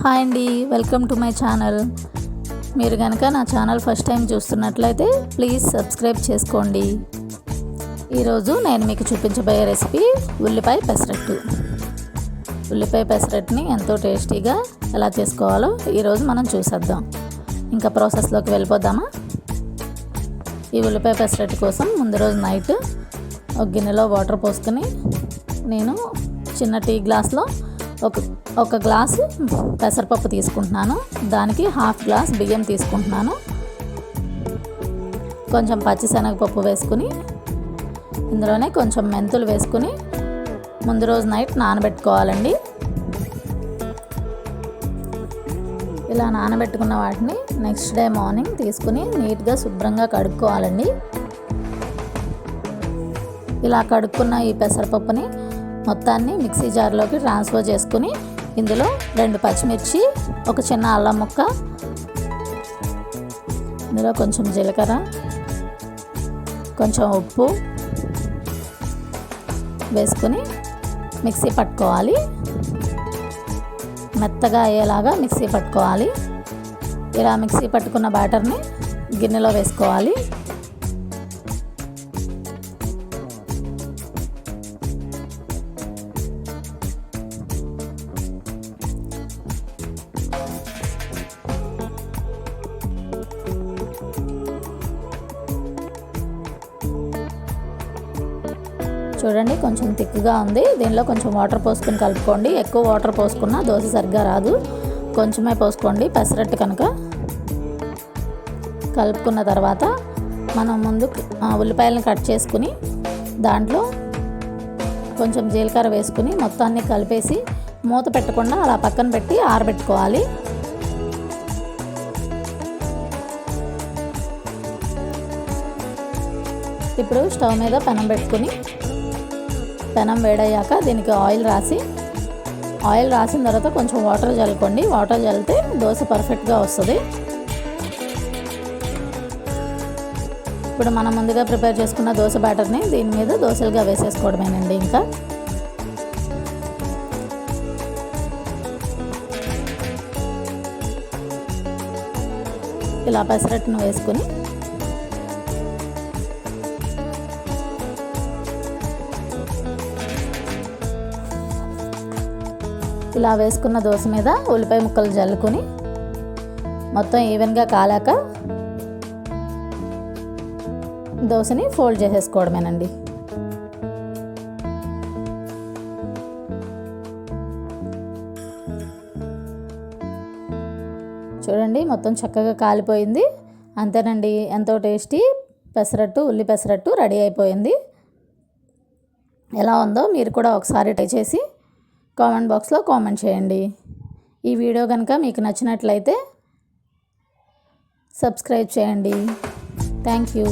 Hi అండి welcome to my channel. మీరు కనుక నా ఛానల్ ఫస్ట్ టైం చూస్తున్నట్లయితే ప్లీజ్ సబ్స్క్రైబ్ చేసుకోండి. ఈరోజు నేను మీకు చూపించబోయే రెసిపీ ఉల్లిపాయ పెసరట్టు. ఉల్లిపాయ పెసరట్టుని ఎంతో టేస్టీగా ఎలా చేసుకోవాలో ఈరోజు మనం చూసేద్దాం. ఇంకా ప్రాసెస్లోకి వెళ్ళిపోదామా? ఈ ఉల్లిపాయ పెసరట్టు కోసం ముందు రోజు నైట్ ఒక గిన్నెలో వాటర్ పోసుకొని నేను చిన్న టీ గ్లాస్లో ఒక ఒక గ్లాసు పెసరపప్పు తీసుకుంటున్నాను. దానికి హాఫ్ గ్లాస్ బియ్యం తీసుకుంటున్నాను. కొంచెం పచ్చిశనగపప్పు వేసుకుని ఇందులోనే కొంచెం మెంతులు వేసుకుని ముందు రోజు నైట్ నానబెట్టుకోవాలండి. ఇలా నానబెట్టుకున్న వాటిని నెక్స్ట్ డే మార్నింగ్ తీసుకుని నీట్గా శుభ్రంగా కడుక్కోవాలండి. ఇలా కడుక్కున్న ఈ పెసరపప్పుని మొత్తాన్ని మిక్సీ జార్లోకి ట్రాన్స్ఫర్ చేసుకుని ఇందులో రెండు పచ్చిమిర్చి ఒక చిన్న అల్లం ముక్క ఇందులో కొంచెం జీలకర్ర కొంచెం ఉప్పు వేసుకుని మిక్సీ పట్టుకోవాలి. మెత్తగా అయ్యేలాగా మిక్సీ పట్టుకోవాలి. ఇలా మిక్సీ పట్టుకున్న బ్యాటర్ని గిన్నెలో వేసుకోవాలి. చూడండి కొంచెం థిక్గా ఉంది. దీనిలో కొంచెం వాటర్ పోసుకుని కలుపుకోండి. ఎక్కువ వాటర్ పోసుకున్నా దోశ సరిగ్గా రాదు. కొంచెమే పోసుకోండి పెసరట్టు కనుక. కలుపుకున్న తర్వాత మనం ముందు ఉల్లిపాయలను కట్ చేసుకుని దాంట్లో కొంచెం జీలకర్ర వేసుకుని మొత్తాన్ని కలిపేసి మూత పెట్టకుండా అలా పక్కన పెట్టి ఆరబెట్టుకోవాలి. ఇప్పుడు స్టవ్ మీద పెనం పెట్టుకుని పెనం వేడయ్యాక దీనికి ఆయిల్ రాసి ఆయిల్ రాసిన తర్వాత కొంచెం వాటర్ చల్లుకోండి. వాటర్ చల్లితే దోశ పర్ఫెక్ట్గా వస్తుంది. ఇప్పుడు మనం ముందుగా ప్రిపేర్ చేసుకున్న దోశ బ్యాటర్ని దీని మీద దోశలుగా వేసేసుకోవడమేనండి ఇంకా. ఇలా పెసరట్టును వేసుకుని ఇలా వేసుకున్న దోశ మీద ఉల్లిపాయ ముక్కలు జల్లుకొని మొత్తం ఈవెన్గా కాలాక దోశని ఫోల్డ్ చేసేసుకోవడమేనండి. చూడండి మొత్తం చక్కగా కాలిపోయింది. అంతేనండి ఎంతో టేస్టీ పెసరట్టు ఉల్లి పెసరట్టు రెడీ అయిపోయింది. ఎలా ఉందో మీరు కూడా ఒకసారి ట్రై చేసి కామెంట్ బాక్స్లో కామెంట్ చేయండి. ఈ వీడియో కనుక మీకు నచ్చినట్లయితే సబ్స్క్రైబ్ చేయండి. Thank you.